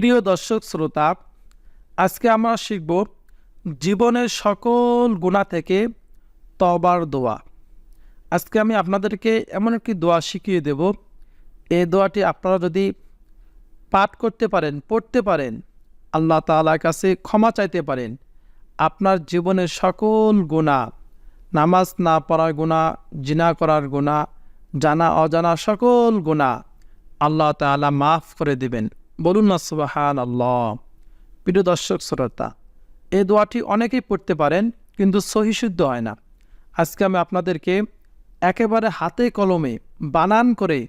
প্রিয় দর্শক শ্রোতা, আজকে আমরা শিখব জীবনের সকল গুণা থেকে তবার দোয়া। আজকে আমি আপনাদেরকে এমন একটি দোয়া শিখিয়ে দেব। এই দোয়াটি আপনারা যদি পাঠ করতে পারেন, পড়তে পারেন, আল্লাহ তাআলার কাছে ক্ষমা চাইতে পারেন, আপনার জীবনের সকল গুণা নামাজ না পড়ার গুণা জিনা করার গুণা জানা অজানা সকল গুণা আল্লাহ তাআলা মাফ করে দিবেন। বলুন না সুবাহান আল্লাহ প্রিয় দর্শক, শ্রোতা এই দোয়াটি অনেকেই পড়তে পারেন, কিন্তু সহিশুদ্ধ হয় না। আজকে আমি আপনাদেরকে একেবারে হাতে কলমে বানান করে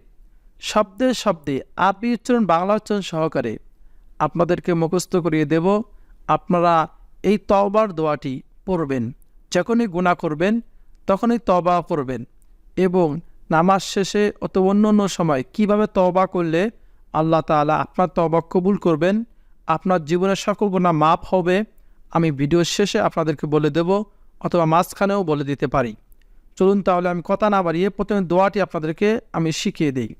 শব্দে শব্দে আরবি উচ্চারণ, বাংলা উচ্চারণ সহকারে আপনাদেরকে মুখস্থ করিয়ে দেব। আপনারা এই তওবার দোয়াটি পড়বেন। যখনই গুণা করবেন, তখনই তবা করবেন এবং নামাজ শেষে অত অন্য অন্য সময় কীভাবে তবা করলে আল্লাহ তাআলা আপনার তবা কবুল করবেন আপনার জীবনের সকল গুণা মাপ হবে আমি ভিডিও শেষে আপনাদেরকে বলে দেব অথবা মাঝখানেও বলে দিতে পারি চলুন তাহলে আমি কথা না বাড়িয়ে প্রথমে দোয়াটি আপনাদেরকে আমি শিখিয়ে দিই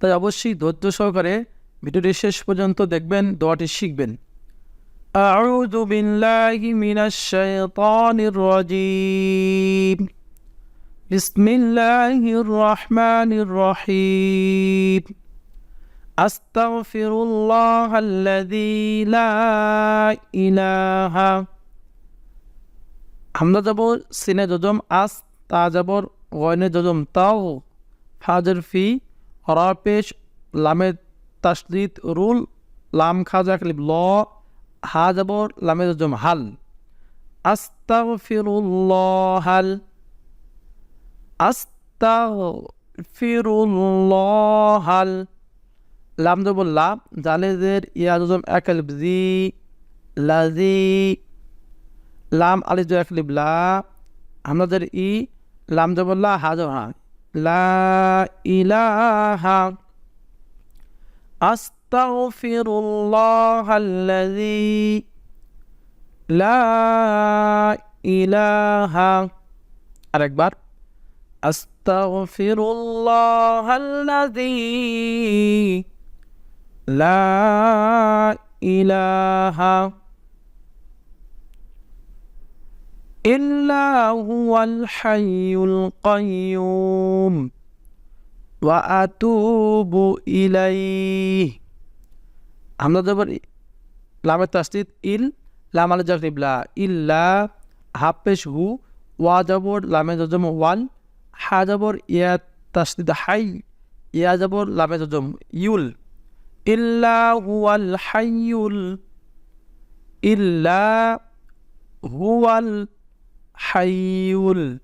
তাই অবশ্যই ধৈর্য সহকারে ভিডিওটি শেষ পর্যন্ত দেখবেন দোয়াটি শিখবেন أعوذ بالله من الشيطان الرجيم بسم الله الرحمن الرحيم أستغفر الله الذي لا إله হামদা যাবর সিনে যজম আস তা যাবর গয়নে যজম তাও ফাজর ফি হরা পেশ লামে তাসদিদ রুল লাম খাজা ক্লিব ল হা যাবর লামে যজম হাল আস্তাগফিরুল্লাহাল আস্তাগফিরুল্লাহাল লাম যাবর লা জালেদের ইয়া যজম একালিব জি, লাজি, লাম আলিজ একলিব লা, আমাদের ই লাম জবল্লা হাজ হা, লা ইলাহা আস্তাগফিরুল্লাহ আল্লাযী লা ইলাহা। আরেকবার, আস্তাগফিরুল্লাহ আল্লাযী লা ইলাহা إلا هو الحي القيوم وأتوب إليه আমরা যাবার লামের তাস্তিদ ইল লাম আলে জাকরিব লা ইল্লা হাফেশ হু ওয়া যাবর লামে জজম ওয়াল হা যাবর ইয়া তাস্তিদ হাই ইয়া যাবর লামে জজম ইউল ইল্লা হুয়াল হাইয়ুল, ইল্লা হুয়াল হাইউল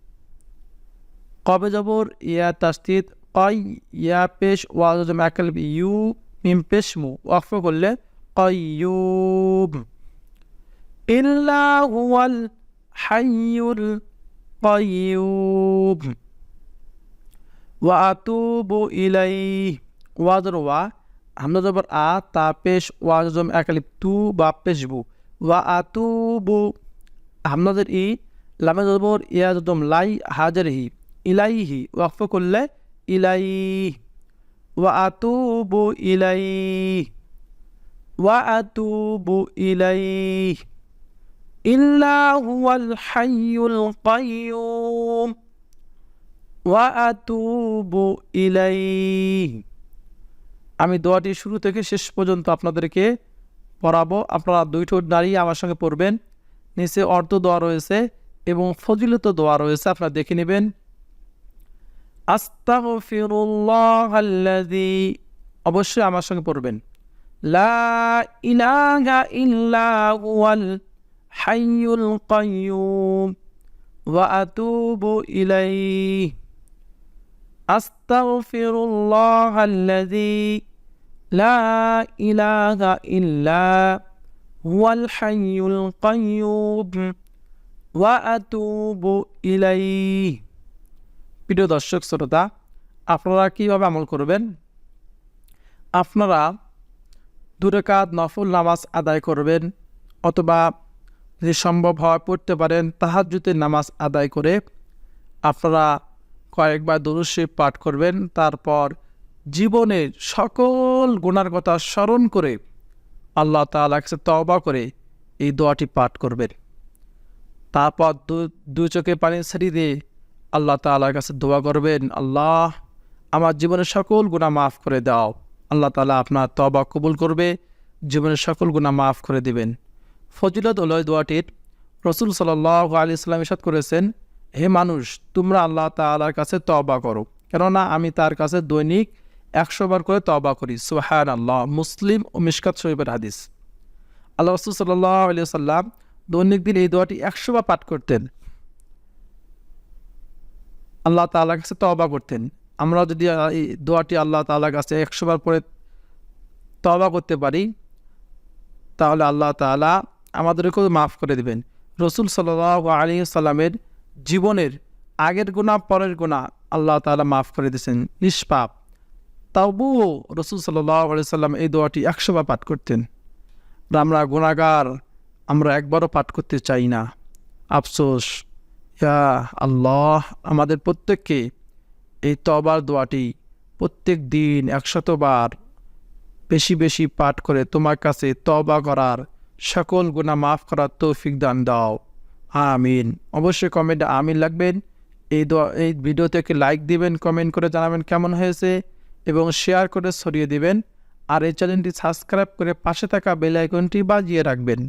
কবে জবর? ইয়া তাস্তিদ কয়? ইয়া পেশ, ওয়াজ ম্যাকাল ইউ, মিম পেশ মু। ওয়াকফ করলে কয়ুব। ইল্লা হুয়াল হাইউল কয়ুব। ওয়া আতুবু ইলাই ওয়াজর ওয়া হামদা জবর আ, তা, পেশ ওয়াজ একালিপ তু, বা, পেশ, বু। ওয়া আতুবু হামদাদের ই, লামে জবর ইয়া যদম লাই, হাজার হি ইলাইহি ওয়াকফ করলে ইলাই ওয়া আতুবু ইলাই ওয়া আতুবু ইলাই ইল্লা হুয়াল হাইয়ুল কাইয়ুম। ওয়া আতুবু ইলাই আমি দোয়াটি শুরু থেকে শেষ পর্যন্ত আপনাদেরকে পড়াবো। আপনারা দুই ঠোঁট দাঁড়িয়ে আমার সঙ্গে পড়বেন। নিচে অর্ধ দোয়া রয়েছে এবং ফজিলত দোয়া রয়েছে, আপনারা দেখে নেবেন। আস্তাগফিরুল্লাহ আল্লাযী অবশ্যই আমার সঙ্গে পড়বেন। লা হাইয়ুল কাইয়ুম, ওয়া ইলাইহি। আস্তাগফিরুল্লাহ আল্লাযী লা ইলাহা ইল্লা হুয়াল হাইয়ুল কাইয়ুম ওয়া আতুবু ইলাইহি প্রিয় দর্শক, শ্রোতা, আপনারা কীভাবে আমল করবেন? আপনারা দুরেকাত নফল নামাজ আদায় করবেন অথবা যদি সম্ভব হয় পড়তে পারেন তাহাজ্জুদের নামাজ আদায় করে আপনারা কয়েকবার দরুশিব পাঠ করবেন। তারপর জীবনের সকল গুণার কথা স্মরণ করে আল্লাহ তাআলার কাছে তওবা করে এই দোয়াটি পাঠ করবেন। তারপর দু চোখে পানি ছেড়ে দিয়ে আল্লাহ তাআলার কাছে দোয়া করবেন, আল্লাহ, আমার জীবনের সকল গুণা মাফ করে দাও। আল্লাহ তাআলা আপনার তবা কবুল করবে, জীবনের সকল গুণা মাফ করে দিবেন। ফজিলত এই দোয়াটির রসুল সাল্লাহ আলি ইসলাম ইসাদ করেছেন হে মানুষ, তোমরা আল্লাহ তাআলার কাছে তবা করো। কেননা আমি তার কাছে দৈনিক একশো বার করে তবা করি। সুহান আল্লাহ মুসলিম ও মিশকাত শরীফের হাদিস। আল্লাহ রসুল সাল্লাহ আলি সাল্লাম দৈনিক দিন এই দোয়াটি একশো বার পাঠ করতেন। আল্লাহ তাআলার কাছে তবা করতেন। আমরা যদি এই দোয়াটি আল্লাহ তাআলার কাছে একশো বার পরে তবা করতে পারি, তাহলে আল্লাহ তাআলা আমাদেরকেও মাফ করে দেবেন। রসুল সাল্লাহ আলী সাল্লামের জীবনের আগের গুণা পরের গুণা আল্লাহ তাআলা মাফ করে দিয়েছেন। নিষ্পাপ। তবুও রসুল সাল্লাম এই দোয়াটি একশো বার পাঠ করতেন। আমরা গুণাগার আমরা একবারও পাঠ করতে চাই না। আফসোস, ইয়া আল্লাহ, আমাদের প্রত্যেককে এই তবার দোয়াটি প্রত্যেক দিন একশতবার বেশি বেশি পাঠ করে তোমার কাছে তবা করার সকল গুণা মাফ করার তৌফিক দান দাও। আমিন। অবশ্যই কমেন্টে আমিন লাগবেন। এই এই ভিডিও থেকে লাইক দিবেন কমেন্ট করে জানাবেন কেমন হয়েছে এবং শেয়ার করে ছড়িয়ে দিবেন। আর এই চ্যানেলটি সাবস্ক্রাইব করে পাশে থাকা বেল আইকনটি বাজিয়ে রাখবেন।